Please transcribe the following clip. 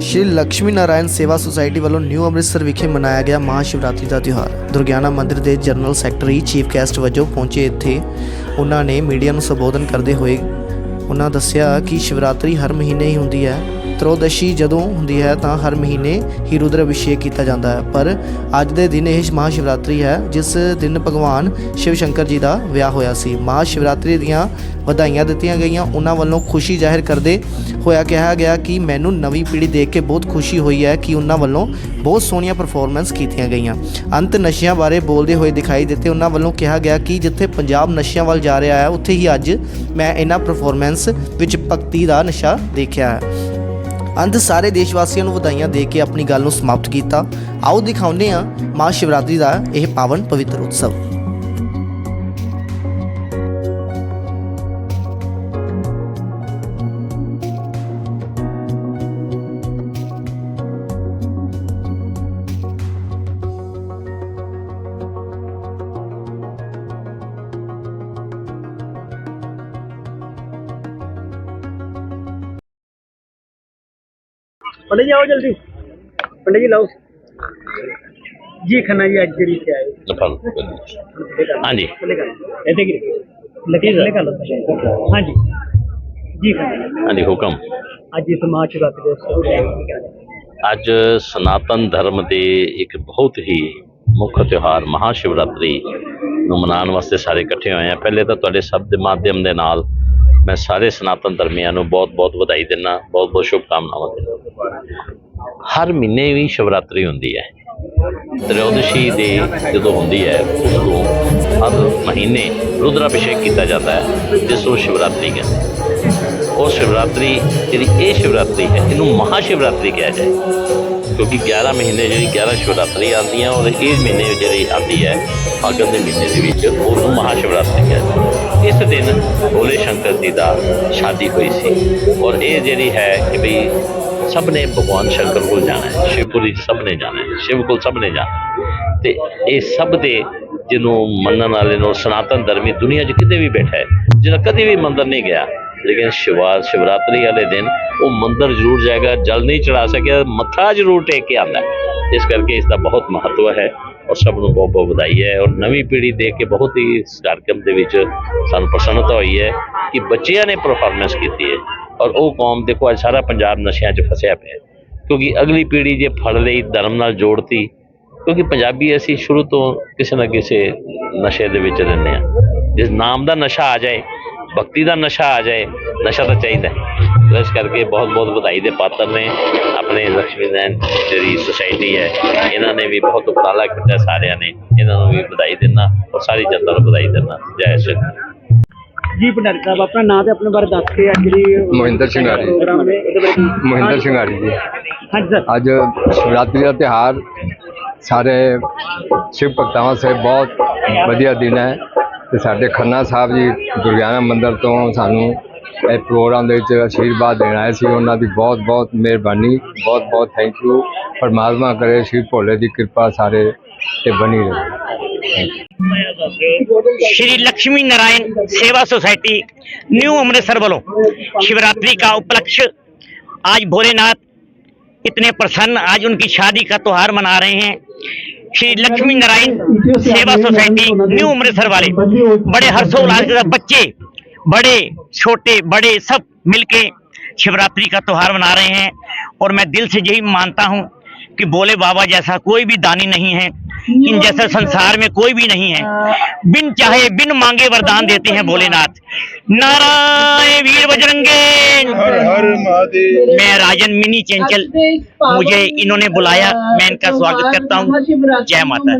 ਸ਼੍ਰੀ ਲక్ష్ਮੀ ਨਾਰਾਇਣ ਸੇਵਾ ਸੁਸਾਇਟੀ ਵੱਲੋਂ ਨਿਊ ਅੰਮ੍ਰਿਤਸਰ ਵਿਖੇ ਮਨਾਇਆ ਗਿਆ ਮਹਾਸ਼ਿਵਰਾਤਰੀ ਦਾ ਤਿਉਹਾਰ। ਦੁਰਗਿਆਨਾ ਮੰਦਿਰ ਦੇ ਜਨਰਲ ਸੈਕਟਰੀ, ਚੀਫ ਗੈਸਟ ਵਜੋਂ ਪਹੁੰਚੇ ਇੱਥੇ। ਉਹਨਾਂ ਨੇ ਮੀਡੀਆ ਨੂੰ ਸੰਬੋਧਨ ਕਰਦੇ ਹੋਏ ਉਹਨਾਂ ਦੱਸਿਆ ਕਿ ਸ਼ਿਵਰਾਤਰੀ ਹਰ ਮਹੀਨੇ ਹੀ ਹੁੰਦੀ ਹੈ। ਤ੍ਰੋਦਸ਼ੀ ਜਦੋਂ ਹੁੰਦੀ ਹੈ ਤਾਂ ਹਰ ਮਹੀਨੇ ਹੀ ਰੁਦਰ ਅਭਿਸ਼ੇਕ ਕੀਤਾ ਜਾਂਦਾ ਹੈ। ਪਰ ਅੱਜ ਦੇ ਦਿਨ ਇਹ ਮਹਾ ਸ਼ਿਵਰਾਤਰੀ ਹੈ, ਜਿਸ ਦਿਨ ਭਗਵਾਨ ਸ਼ਿਵ ਸ਼ੰਕਰ ਜੀ ਦਾ ਵਿਆਹ ਹੋਇਆ ਸੀ। ਮਹਾ ਸ਼ਿਵਰਾਤਰੀ ਦੀਆਂ ਵਧਾਈਆਂ ਦਿੱਤੀਆਂ ਗਈਆਂ। ਉਹਨਾਂ ਵੱਲੋਂ ਖੁਸ਼ੀ ਜ਼ਾਹਿਰ ਕਰਦੇ ਹੋਇਆ ਕਿਹਾ ਗਿਆ ਕਿ ਮੈਨੂੰ ਨਵੀਂ ਪੀੜ੍ਹੀ ਦੇਖ ਕੇ ਬਹੁਤ ਖੁਸ਼ੀ ਹੋਈ ਹੈ ਕਿ ਉਹਨਾਂ ਵੱਲੋਂ ਬਹੁਤ ਸੋਹਣੀਆਂ ਪਰਫਾਰਮੈਂਸ ਕੀਤੀਆਂ ਗਈਆਂ। ਅੰਤ ਨਸ਼ਿਆਂ ਬਾਰੇ ਬੋਲਦੇ ਹੋਏ ਦਿਖਾਈ ਦਿੱਤੇ ਉਹਨਾਂ ਵੱਲੋਂ ਕਿਹਾ ਗਿਆ ਕਿ ਜਿੱਥੇ ਪੰਜਾਬ ਨਸ਼ਿਆਂ ਵੱਲ ਜਾ ਰਿਹਾ ਹੈ, ਉੱਥੇ ਹੀ ਅੱਜ ਮੈਂ ਇਹਨਾਂ ਪਰਫਾਰਮੈਂਸ ਵਿੱਚ ਭਗਤੀ ਦਾ ਨਸ਼ਾ ਦੇਖਿਆ ਹੈ। ਅੰਤ ਸਾਰੇ ਦੇਸ਼ ਵਾਸੀਆਂ ਨੂੰ ਵਧਾਈਆਂ ਦੇ ਕੇ ਆਪਣੀ ਗੱਲ ਨੂੰ ਸਮਾਪਤ ਕੀਤਾ। ਆਓ ਦਿਖਾਉਂਦੇ ਹਾਂ ਮਹਾ ਸ਼ਿਵਰਾਤਰੀ ਦਾ ਇਹ ਪਾਵਨ ਪਵਿੱਤਰ ਉਤਸਵ। पंडित जी आओ जल्दी पंडित जी लाओ जी खन्ना जी आज जरी से आए ਲਫਲ ਹਾਂਜੀ ऐसे की लकीर निकालो हाँ जी जी खन्ना ਹਾਂਜੀ ਹੁਕਮ आज इस माँ शिवरात्रि दिवस ਅੱਜ ਸਨਾਤਨ ਧਰਮ ਦੇ ਇੱਕ ਬਹੁਤ ਹੀ ਮੁੱਖ ਤਿਉਹਾਰ ਮਹਾ ਸ਼ਿਵਰਾਤਰੀ ਨੂੰ ਮਨਾਉਣ ਵਾਸਤੇ ਸਾਰੇ ਇਕੱਠੇ ਹੋਏ ਆ ਪਹਿਲੇ ਤਾਂ ਤੁਹਾਡੇ ਸਭ ਦੇ ਮਾਧਿਅਮ ਦੇ ਨਾਲ ਮੈਂ ਸਾਰੇ ਸਨਾਤਨ ਧਰਮੀਆਂ ਨੂੰ ਬਹੁਤ-ਬਹੁਤ ਵਧਾਈ ਦਿੰਦਾ ਬਹੁਤ-ਬਹੁਤ ਸ਼ੁਭਕਾਮਨਾਵਾਂ ਦਿੰਦਾ ਹਰ ਮਹੀਨੇ ਵੀ ਸ਼ਿਵਰਾਤਰੀ ਹੁੰਦੀ ਹੈ। ਤ੍ਰਿਓਦਸ਼ੀ ਦੇ ਜਦੋਂ ਹੁੰਦੀ ਹੈ ਉਸ ਨੂੰ ਹਰ ਮਹੀਨੇ ਰੁਦਰਾਭਿਸ਼ੇਕ ਕੀਤਾ ਜਾਂਦਾ ਹੈ, ਜਿਸ ਨੂੰ ਸ਼ਿਵਰਾਤਰੀ ਕਹਿੰਦੇ ਉਹ ਸ਼ਿਵਰਾਤਰੀ, ਜਿਹੜੀ ਇਹ ਸ਼ਿਵਰਾਤਰੀ ਹੈ, ਇਹਨੂੰ ਮਹਾ ਸ਼ਿਵਰਾਤਰੀ ਕਿਹਾ ਜਾਏ। ਕਿਉਂਕਿ 11 ਮਹੀਨੇ ਜਿਹੜੀ 11 ਸ਼ਿਵਰਾਤਰੀ ਆਉਂਦੀਆਂ, ਔਰ ਇਹ ਮਹੀਨੇ ਜਿਹੜੀ ਆਉਂਦੀ ਹੈ, ਫਾਗਣ ਦੇ ਮਹੀਨੇ ਦੇ ਵਿੱਚ ਉਹਨੂੰ ਮਹਾ ਸ਼ਿਵਰਾਤਰੀ ਕਿਹਾ ਜਾਂਦਾ ਇਸ ਦਿਨ ਭੋਲੇ ਸ਼ੰਕਰ ਜੀ ਦਾ ਸ਼ਾਦੀ ਹੋਈ ਸੀ, ਔਰ ਇਹ ਜਿਹੜੀ ਹੈ ਕਿ ਵੀ ਸਭ ਨੇ ਭਗਵਾਨ ਸ਼ੰਕਰ ਕੋਲ ਜਾਣਾ ਹੈ ਸ਼ਿਵਪੁਰੀ ਸਭ ਨੇ ਜਾਣਾ ਹੈ ਸ਼ਿਵ ਕੋਲ ਸਭ ਨੇ ਜਾਣਾ ਹੈ। ਤੇ ਇਹ ਸਭ ਦੇ ਜਿਹਨੂੰ ਮੰਨਣ ਵਾਲੇ ਨੂੰ ਸਨਾਤਨ ਧਰਮੀ ਦੁਨੀਆ 'ਚ ਕਿਤੇ ਵੀ ਬੈਠਾ ਹੈ ਜਿਹਨਾਂ ਕਦੇ ਵੀ ਮੰਦਰ ਨਹੀਂ ਗਿਆ ਲੇਕਿਨ ਸ਼ਿਵਾ ਸ਼ਿਵਰਾਤਰੀ ਵਾਲੇ ਦਿਨ ਉਹ ਮੰਦਰ ਜ਼ਰੂਰ ਜਾਏਗਾ ਜਲ ਨਹੀਂ ਚੜਾ ਸਕਿਆ ਮੱਥਾ ਜ਼ਰੂਰ ਟੇਕ ਕੇ ਆਉਂਦਾ ਇਸ ਕਰਕੇ ਇਸ ਦਾ ਬਹੁਤ ਮਹੱਤਵ ਹੈ ਔਰ ਸਭ ਨੂੰ ਬਹੁਤ ਬਹੁਤ ਵਧਾਈ ਹੈ ਔਰ ਨਵੀਂ ਪੀੜ੍ਹੀ ਦੇਖ ਕੇ ਬਹੁਤ ਹੀ ਇਸ ਕਾਰਜਕ੍ਰਮ ਦੇ ਵਿੱਚ ਸਾਨੂੰ ਪ੍ਰਸੰਨਤਾ ਹੋਈ ਹੈ ਕਿ ਬੱਚਿਆਂ ਨੇ ਪਰਫਾਰਮੈਂਸ ਕੀਤੀ ਹੈ ਔਰ ਉਹ ਕੌਮ ਦੇਖੋ ਅੱਜ ਸਾਰਾ ਪੰਜਾਬ ਨਸ਼ਿਆਂ 'ਚ ਫਸਿਆ ਪਿਆ ਕਿਉਂਕਿ ਅਗਲੀ ਪੀੜ੍ਹੀ ਜੇ ਫੜ ਲਈ, ਧਰਮ ਨਾਲ ਜੋੜਤੀ, ਕਿਉਂਕਿ ਪੰਜਾਬੀ ਅਸੀਂ ਸ਼ੁਰੂ ਤੋਂ ਕਿਸੇ ਨਾ ਕਿਸੇ ਨਸ਼ੇ ਦੇ ਵਿੱਚ ਰਹਿੰਦੇ ਹਾਂ। ਜਿਸ ਨਾਮ ਦਾ ਨਸ਼ਾ ਆ ਜਾਏ, ਭਗਤੀ ਦਾ ਨਸ਼ਾ ਆ ਜਾਏ, ਨਸ਼ਾ ਤਾਂ ਚਾਹੀਦਾ ਹੈ। ਇਸ ਕਰਕੇ ਬਹੁਤ ਬਹੁਤ ਵਧਾਈ ਦੇ ਪਾਤਰ ਨੇ ਆਪਣੇ ਲక్ష్ਮੀ ਨਾਰਾਇਣ ਜਿਹੜੀ ਸੁਸਾਇਟੀ ਹੈ, ਇਹਨਾਂ ਨੇ ਵੀ ਬਹੁਤ ਉਪਰਾਲਾ ਕੀਤਾ, ਸਾਰਿਆਂ ਨੇ ਇਹਨਾਂ ਨੂੰ ਵੀ ਵਧਾਈ ਦਿੰਦਾ ਔਰ ਸਾਰੀ ਜਨਤਾ ਨੂੰ ਵਧਾਈ ਦਿੰਦਾ ਜੈ ਸ਼੍ਰੀ ਜੀ ਭੰਡਾਰੀ ਸਾਹਿਬ ਆਪਣਾ ਨਾਮ ਤੇ ਆਪਣੇ ਬਾਰੇ ਦੱਸ ਕੇ ਅੱਜ ਜਿਹੜੀ ਮੋਹਿੰਦਰ ਸਿੰਘਾਰੀ। ਪ੍ਰੋਗਰਾਮ ਨੇ ਇਹਦੇ ਬਾਰੇ ਕੀ- ਮੋਹਿੰਦਰ ਸਿੰਘਾਰੀ ਜੀ। ਹਾਂਜੀ ਸਰ। ਅੱਜ ਸ਼ਿਵਰਾਤਰੀ ਦਾ ਤਿਹਾਰ ਸਾਰੇ ਸ਼ਿਵ ਭਗਤਾਂ ਵਾਸਤੇ ਬਹੁਤ ਵਧੀਆ ਦਿਨ ਹੈ ਤੇ ਸਾਡੇ ਖੰਨਾ ਸਾਹਿਬ ਜੀ ਦੁਰਗਿਆਨਾ ਮੰਦਿਰ ਤੋਂ ਸਾਨੂੰ ਇਹ ਪ੍ਰੋਗਰਾਮ ਦੇ ਵਿੱਚ ਆਸ਼ੀਰਵਾਦ ਦੇਣ ਆਏ ਸੀ। ਉਹਨਾਂ ਦੀ ਬਹੁਤ ਬਹੁਤ ਮਿਹਰਬਾਨੀ ਬਹੁਤ ਬਹੁਤ ਥੈਂਕ ਯੂ ਪਰਮਾਤਮਾ ਕਰੇ ਸ਼ਿਵ ਭੋਲੇ ਦੀ ਕਿਰਪਾ ਸਾਰੇ ਤੇ ਬਣੀ ਰਹੇ। श्री लक्ष्मी नारायण सेवा सोसाइटी, न्यू अमृतसर वालों शिवरात्रि का उपलक्ष्य, आज भोलेनाथ इतने प्रसन्न, आज उनकी शादी का त्योहार मना रहे हैं। श्री लक्ष्मी नारायण सेवा सोसाइटी, न्यू अमृतसर वाले, बड़े हर्षोल्लास के साथ बच्चे, बड़े, छोटे, बड़े, सब मिलके शिवरात्रि का त्योहार मना रहे हैं। और मैं दिल से यही मानता हूँ कि भोले बाबा जैसा कोई भी दानी नहीं है। इन जैसा संसार में कोई भी नहीं है। बिन चाहे बिन मांगे वरदान देते हैं भोलेनाथ। नारायण वीर बजरंगे। मैं राजन मिनी चंचल मुझे इन्होंने बुलाया। मैं इनका स्वागत करता हूँ। जय माता।